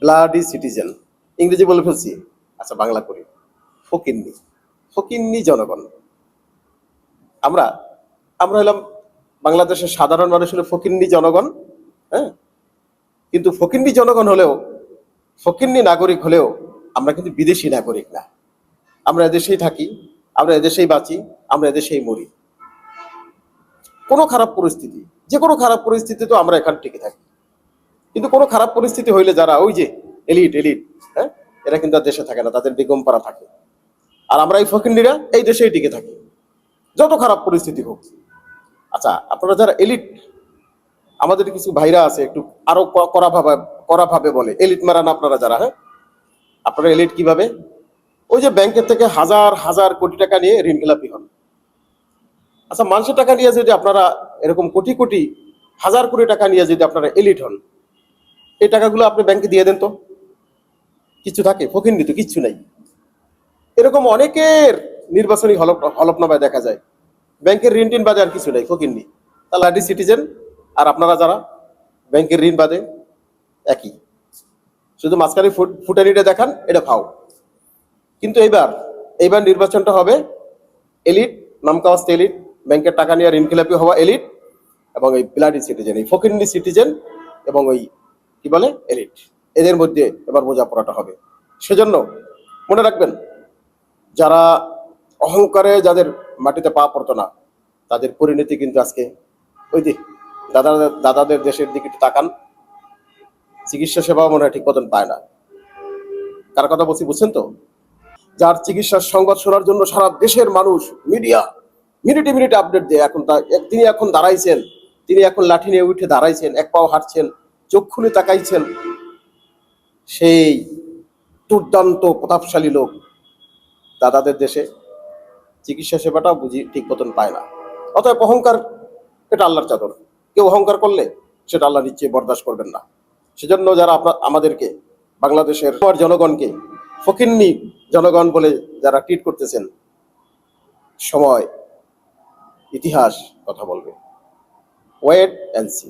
Bloody citizen ইংরেজি বলে ফেলছি। আচ্ছা বাংলা করি। ফকিন্নি। ফকিন্নি জনগণ। আমরা আমরা হলাম বাংলাদেশের সাধারণ মানুষ হলো ফকিন্নি জনগণ হ্যাঁ? কিন্তু ফকিন্নি জনগণ হলেও, ফকিন্নি নাগরিক হলেও আমরা কিন্তু বিদেশি নাগরিক না। আমরা এদেশেই থাকি, আমরা এদেশেই বাঁচি, আমরা এদেশেই মরি। কোনো খারাপ পরিস্থিতি, যে কোনো খারাপ পরিস্থিতিতেও আমরা এখান টিকে থাকি। কিন্তু কোনো খারাপ পরিস্থিতি হইলে যারা, ওই যে এলিট এলিট হ্যাঁ? এরা কিন্তু দেশে থাকে না, তাদের বেগম পাড়া থাকে। আর আমরা এই ফকিন্নিরা এই দেশেই টিকে থাকি। যত খারাপ পরিস্থিতি হোক। আচ্ছা আপনারা যারা এলিট, আমাদের কিছু ভাইরা আছে, একটু আরও ক- কড়া ভাবে কড়া ভাবে বলে, এলিট মারান আপনারা যারা হ্যাঁ? আপনারা এলিট কীভাবে? ওই যে ব্যাংকের থেকে হাজার হাজার কোটি টাকা নিয়ে ঋণ খেলাপি হন আচ্ছা মানুষের টাকা নিয়ে যদি আপনারা এরকম কোটি কোটি, হাজার কোটি টাকা নিয়ে যদি আপনারা এলিট হন এই টাকাগুলো আপনি ব্যাংকে দিয়ে দেন তো। কিছু থাকে, ফকির তো কিচ্ছু নাই। এরকম অনেকের নির্বাচনী হলফ, হলফনামায় দেখা যায়। ব্যাংকের ঋণ টিন বাদে আর কিছু নাই, ফকির নি লাডি সিটিজেন আর আপনারা যারা ব্যাংকের ঋণ বাদে, একই। শুধু মাঝখানে ফুট, ফুটানিটা দেখান, এটা ফাও। কিন্তু এইবার এইবার নির্বাচনটা হবে এলিট, নামকাওয়াস্ত এলিট ব্যাংকের টাকা নিয়ে ঋণ খেলাপি হওয়া এলিট এবং এই ব্লাডি সিটিজেন এই ফকিন্নি সিটিজেন এবং ওই কি বলে? এলিট এদের মধ্যে এবার বোঝাপড়াটা হবে। সেজন্য মনে রাখবেন, যারা অহংকারে যাদের মাটিতে পা পড়তো না, তাদের পরিণতি কিন্তু আজকে ওই যে দাদা, দাদাদের দেশের দিকে একটু তাকান। চিকিৎসা সেবাও মনে হয় ঠিক মতন পায় না। কার কথা বলছি বুঝছেন তো? যার চিকিৎসার সংবাদ শোনার জন্য সারা দেশের মানুষ মিডিয়া, মিনিটে মিনিটে আপডেট দেয়। এখন তিনি এখন দাঁড়াইছেন, তিনি এখন লাঠি নিয়ে উঠে দাঁড়াইছেন, এক পাও হাঁটছেন। চোখ খুলে তাকাইছেন সেই দুর্দান্ত প্রতাপশালী লোক। দাদাদের দেশে চিকিৎসা সেবাটাও বুঝি ঠিক মতন পায় না। অতএব অহংকার, এটা আল্লাহর চাদর। কেউ অহংকার করলে সেটা আল্লাহ নিশ্চয়ই বরদাস্ত করবেন না। সেজন্য যারা আপনার, আমাদেরকে, বাংলাদেশের জনগণকে, ফকিন্নি জনগণ বলে যারা ট্রিট করতেছেন, সময়, ইতিহাস কথা বলবে। Wait and C